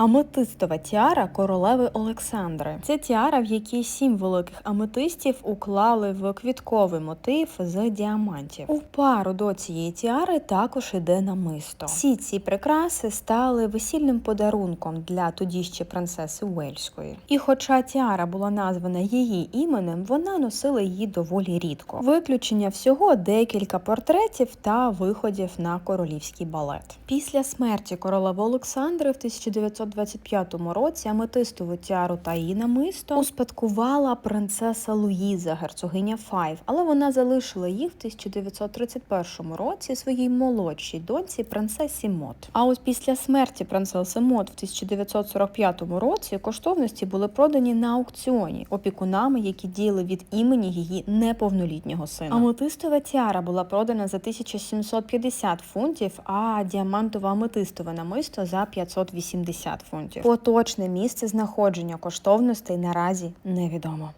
Аметистова тіара королеви Олександри. Це тіара, в якій сім великих аметистів уклали в квітковий мотив з діамантів. У пару до цієї тіари також іде намисто. Всі ці прикраси стали весільним подарунком для тоді ще принцеси Уельської. І хоча тіара була названа її іменем, вона носила її доволі рідко. Виключення всього декілька портретів та виходів на королівський балет. Після смерті королеви Олександри в 1925 році аметистову тіару та її намисто успадкувала принцеса Луїза, герцогиня Файв, але вона залишила їх в 1931 році своїй молодшій доньці принцесі Мот. А ось після смерті принцеси Мот в 1945 році коштовності були продані на аукціоні опікунами, які діяли від імені її неповнолітнього сина. Аметистова тіара була продана за 1750 фунтів, а діамантова аметистове намисто за 580 фунтів. Поточне місце знаходження коштовностей наразі невідомо.